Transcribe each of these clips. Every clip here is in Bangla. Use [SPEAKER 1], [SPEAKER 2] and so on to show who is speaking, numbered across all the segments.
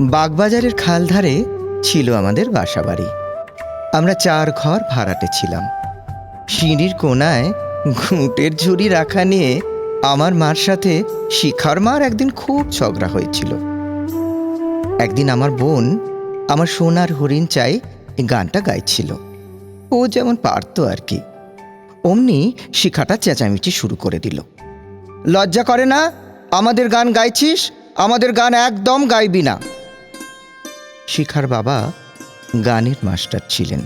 [SPEAKER 1] বাগবাজারের খাল ধারে ছিল আমাদের বাসাবাড়ি। আমরা চার ঘর ভাড়াটে ছিলাম। সিঁড়ির কোনায় ঘুঁটের ঝুড়ি রাখা নিয়ে আমার মার সাথে শিখার মার একদিন খুব ঝগড়া হয়েছিল। একদিন আমার বোন আমার সোনার হরিণ চাই গানটা গাইছিল। ও যেমন পারতো আর কি। অমনি শিখাটা চেঁচামেচি শুরু করে দিল। লজ্জা করে না? আমাদের গান গাইছিস? আমাদের গান একদম গাইবি না। শিখার বাবা গানের মাস্টার ছিলেন।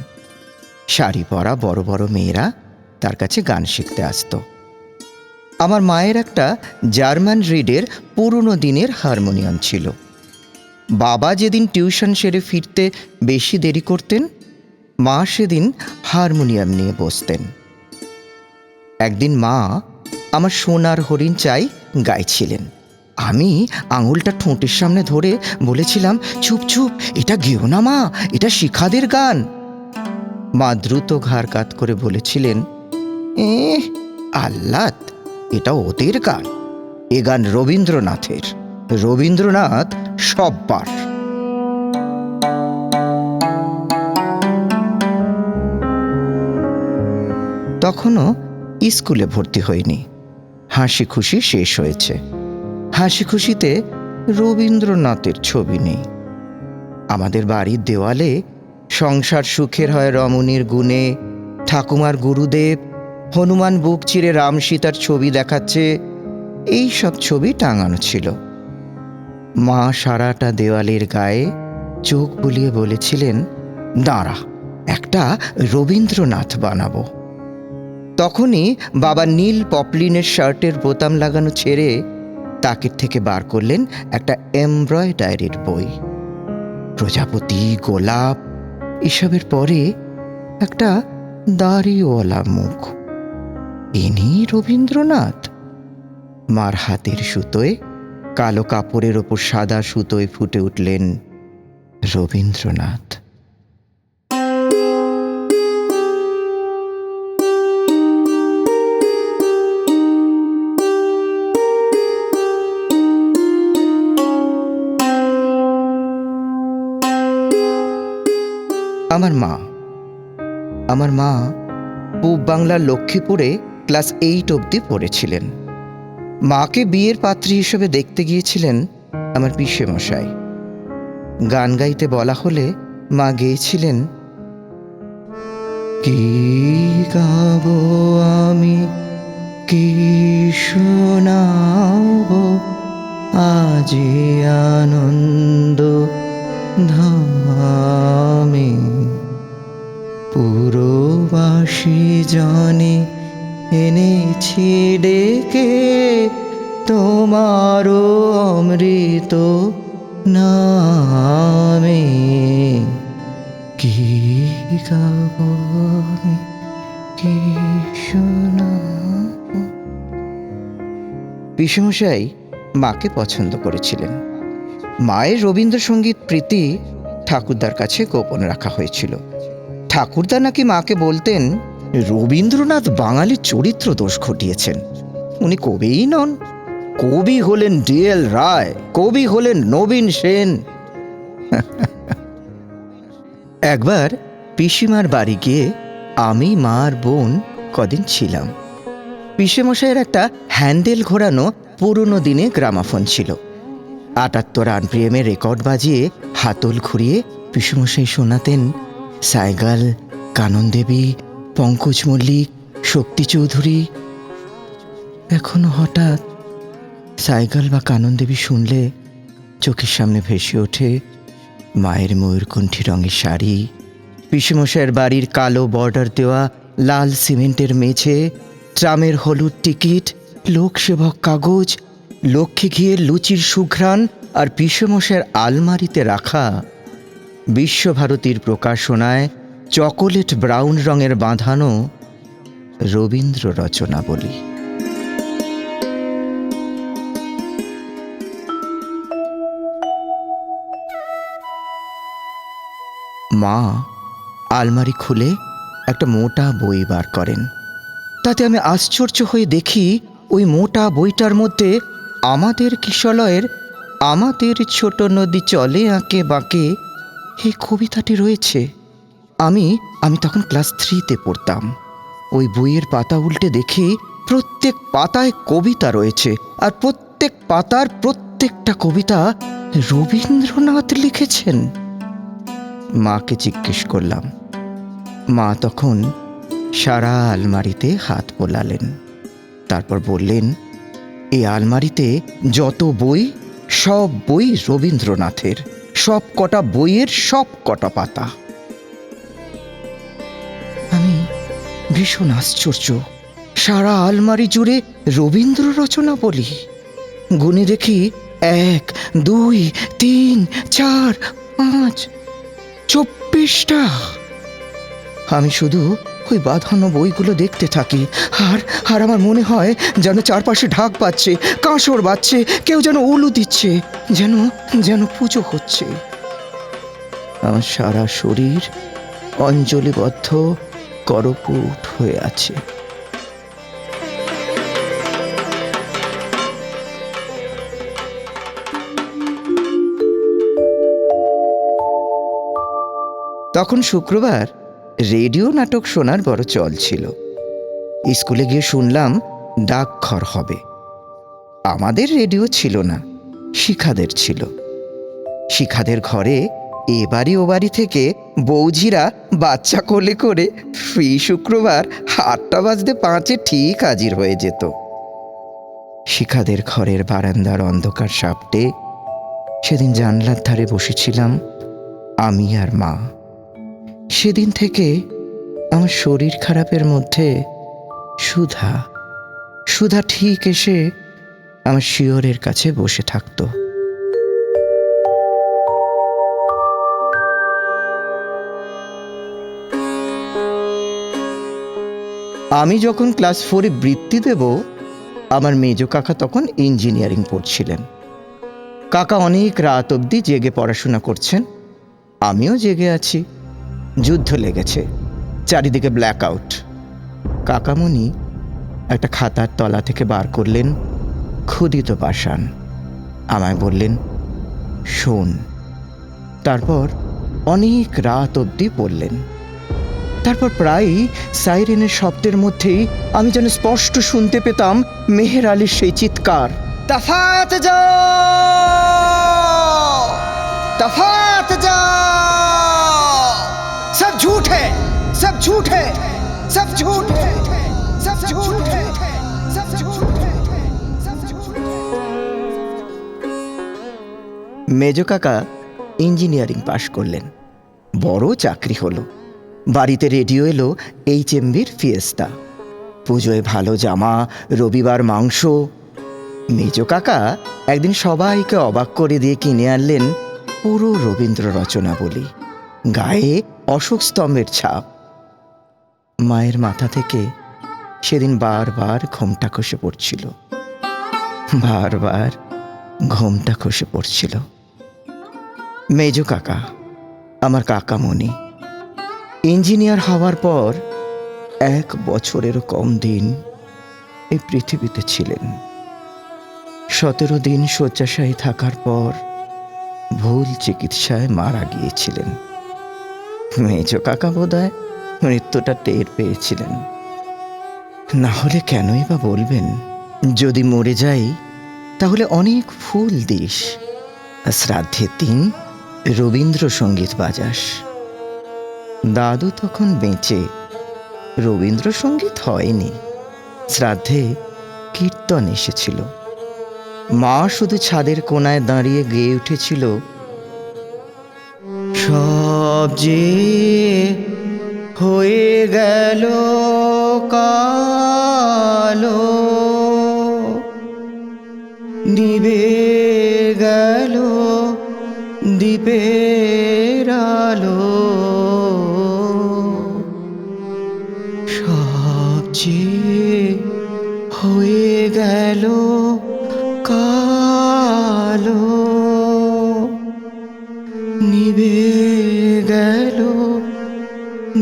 [SPEAKER 1] শাড়ি পরা বড় বড় মেয়েরা তার কাছে গান শিখতে আসতো। আমার মায়ের একটা জার্মান রিডের পুরনো দিনের হারমোনিয়াম ছিল। বাবা যেদিন টিউশন সেরে ফিরতে বেশি দেরি করতেন, মা সেদিন হারমোনিয়াম নিয়ে বসতেন। একদিন মা আমার সোনার হরিণ চাই গাইছিলেন। আমি আঙুলটা ঠোঁটের সামনে ধরে বলেছিলাম, চুপ চুপ, এটা গেও না মা, এটা শিখাদের গান। মা দ্রুত ঘাড় কাত করে বলেছিলেন এ আহ্লাদ, এটা ওদের গান। এ গান রবীন্দ্রনাথের, রবীন্দ্রনাথ সব্বার। তখনও স্কুলে ভর্তি হয়নি। হাসি খুশি শেষ হয়েছে। হাসি খুশিতে রবীন্দ্রনাথের ছবি নেই। আমাদের বাড়ির দেওয়ালে সংসার সুখের হয় রমণীর গুণে, ঠাকুমার গুরুদেব, হনুমান বুক চিরে রাম সীতার ছবি দেখাচ্ছে, এই সব ছবি টাঙানো ছিল। মা সারাটা দেওয়ালের গায়ে চোখ বুলিয়ে বলেছিলেন, দাঁড়া, একটা রবীন্দ্রনাথ বানাবো। তখনই বাবা নীল পপলিনের শার্টের বোতাম লাগানো ছেড়ে তাকের থেকে বার করলেন একটা এমব্রয়ডারির বই। প্রজাপতি, গোলাপ, এসবের পরে একটা দাড়িওয়ালা মুখ। ইনি রবীন্দ্রনাথ। মার হাতের সুতোয়, কালো কাপড়ের ওপর সাদা সুতোয় ফুটে উঠলেন রবীন্দ্রনাথ। আমার মা। আমার মা পূব বাংলার লক্ষ্মীপুরে ক্লাস এইট অবধি পড়েছিলেন। মাকে বিয়ের পাত্রী হিসেবে দেখতে গিয়েছিলেন আমার পিসে মশাই গান গাইতে বলা হলে মা গেয়েছিলেন, কি গাবো আমি, কি শোনাবো, আজি আনন্দ ধামে পুরবাসী জনে এনেছি ডেকে তোমারও অমৃত নামে। কি গাব আমি? কি শোনাবো? পিসমশাই, মাকে পছন্দ করেছিলেন। মায়ের রবীন্দ্রসঙ্গীত প্রীতি ঠাকুরদার কাছে গোপন রাখা হয়েছিল। ঠাকুরদা নাকি মাকে বলতেন, রবীন্দ্রনাথ বাঙালির চরিত্র দোষ ঘটিয়েছেন। উনি কবিই নন। কবি হলেন ডিএল রায়, কবি হলেন নবীন সেন। একবার পিসিমার বাড়ি গিয়ে আমি, মা আর বোন কদিন ছিলাম। পিসেমশাইয়ের একটা হ্যান্ডেল ঘোরানো পুরনো দিনে গ্রামাফোন ছিল। আটাত্তর আনপ্রিয়েমের রেকর্ড বাজিয়ে হাতল ঘুরিয়ে পিসেমশাই শোনাতেন সাইগাল কানন দেবী পঙ্কজ মল্লিক, শক্তি চৌধুরী। এখনও হঠাৎ সাইগাল বা কানন দেবী শুনলে চোখের সামনে ভেসে ওঠে মায়ের ময়ূরকণ্ঠী রঙের শাড়ি, পিসেমশাইয়ের বাড়ির কালো বর্ডার দেওয়া লাল সিমেন্টের মেঝে, ট্রামের হলুদ টিকিট, লোকসেবক কাগজ লক্ষ্মী ঘিয়ের লুচির সুঘ্রাণ আর পিসেমশের আলমারিতে রাখা। বিশ্বভারতীর প্রকাশনায় চকোলেট ব্রাউন রঙের বাঁধানো রবীন্দ্র রচনাবলী মা, আলমারি খুলে একটা মোটা বই বার করেন। তাতে আমি আশ্চর্য হয়ে দেখি ওই মোটা বইটার মধ্যে আমাদের কিশলয়ের আমাদের ছোট নদী চলে আঁকে বাঁকে এই কবিতাটি রয়েছে। আমি আমি তখন ক্লাস থ্রিতে পড়তাম। ওই বইয়ের পাতা উল্টে দেখি প্রত্যেক পাতায় কবিতা রয়েছে আর প্রত্যেক পাতার প্রত্যেকটা কবিতা রবীন্দ্রনাথ লিখেছেন। মাকে জিজ্ঞেস করলাম। মা তখন সারা আলমারিতে হাত বোলালেন। তারপর বললেন এই আলমারিতে যত বই, সব বই রবীন্দ্রনাথের। সব কটা বইয়ের সব কটা পাতা। আমি ভীষণ আশ্চর্য। সারা আলমারি জুড়ে রবীন্দ্র রচনা বলি। গুনে দেখি এক, দুই, তিন, চার, পাঁচ, চব্বিশটা। আমি শুধু ওই বাঁধানো বইগুলো দেখতে থাকি। আর আর আমার মনে হয় যেন চারপাশে ঢাক পাচ্ছে কাঁসর বাজছে, কেউ যেন উলু দিচ্ছে, যেন যেন পুজো হচ্ছে। আমার সারা শরীর অঞ্জলিবদ্ধ, করপুট হয়ে আছে। তখন শুক্রবার রেডিও নাটক শোনার বড় চল ছিল। স্কুলে গিয়ে শুনলাম, ডাকঘর হবে। আমাদের রেডিও ছিল না, শিখাদের ছিল। শিখাদের ঘরে এ বাড়ি ও বাড়ি থেকে বৌঝিরা বাচ্চা কোলে করে ফি শুক্রবার আটটা বাজতে পাঁচে ঠিক হাজির হয়ে যেত। শিখাদের ঘরের বারান্দার অন্ধকার সাপটে সেদিন জানলার ধারে বসেছিলাম আমি আর মা। সেদিন থেকে আমার শরীর খারাপের মধ্যে সুধা সুধা ঠিক এসে আমার শিয়রের কাছে বসে থাকতো। আমি যখন ক্লাস ফোরে বৃত্তি দেব, আমার মেজ কাকা তখন ইঞ্জিনিয়ারিং পড়ছিলেন। কাকা অনেক রাত অবধি জেগে পড়াশোনা করছেন, আমিও জেগে আছি। যুদ্ধ লেগেছে, চারিদিকে ব্ল্যাক আউট কাকামণি একটা খাতার তলা থেকে বার করলেন ক্ষুদিত পাষাণ। আমায় বললেন, শোন। তারপর অনেক রাত অবধি পড়লেন। তারপর প্রায়ই সাইরেনের শব্দের মধ্যেই আমি যেন স্পষ্ট শুনতে পেতাম মেহের আলীর সেই চিৎকার, তফাত যাও! তফাত যাও! झूठ है सब झूठ है सब झूठ है सब झूठ है सब झूठ है মেজ কাকা ইঞ্জিনিয়ারিং পাশ করলেন বড় চাকরি হলো বাড়িতে রেডিও এলো এইচ এমবির ফিয়েস্তা পুজোয় ভালো জামা রবিবার মাংস মেজ কাকা একদিন সবাইকে অবাক করে দিয়ে কিনে আনলেন পুরো রবীন্দ্র রচনা বলি গায়ে অশোক স্তম্ভের ছাপ মায়ের মাথা থেকে সেদিন বারবার ঘোমটা খসে পড়ছিল। বারবার ঘোমটা খসে পড়ছিল। মেজ কাকা, আমার কাকা কাকামণি, ইঞ্জিনিয়ার হওয়ার পর এক বছরেরও কম দিন এই পৃথিবীতে ছিলেন। সতেরো দিন শয্যাশায়ী থাকার পর ভুল চিকিৎসায় মারা গিয়েছিলেন। মেজ কাকা বোধহয় মৃত্যুটা টের পেয়েছিলেন। না হলে কেনই বা বলবেন? যদি মরে যাই, তাহলে অনেক ফুল দিস। শ্রাদ্ধের দিন রবীন্দ্রসঙ্গীত বাজাস। দাদু তখন বেঁচে, রবীন্দ্রসঙ্গীত হয়নি। শ্রাদ্ধে কীর্তন এসেছিল। মা শুধু ছাদের কোনায় দাঁড়িয়ে গেয়ে উঠেছিল, সব যে হয়ে গেল কালো। নিবে গেল দ্বীপের আলো। সব যে হয়ে গেল কালো। নিবে গেল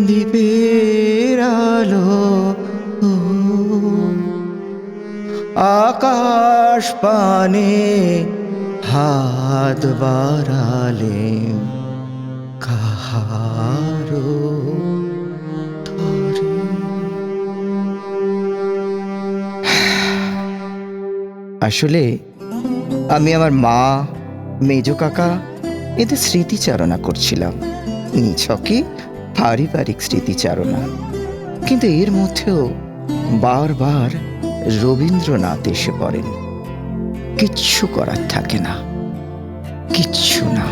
[SPEAKER 1] দ্বীপের আলো, আকাশ পানে হাত বাড়ালে কাহারো আসলে আমি আমার মা, মেজ কাকা এদের স্মৃতিচারণা করছিলাম। নিছকে পারিবারিক স্মৃতিচারণা। কিন্তু এর মধ্যেও বারবার রবীন্দ্রনাথ এসে পড়েন। কিচ্ছু করার থাকে না। কিচ্ছু না।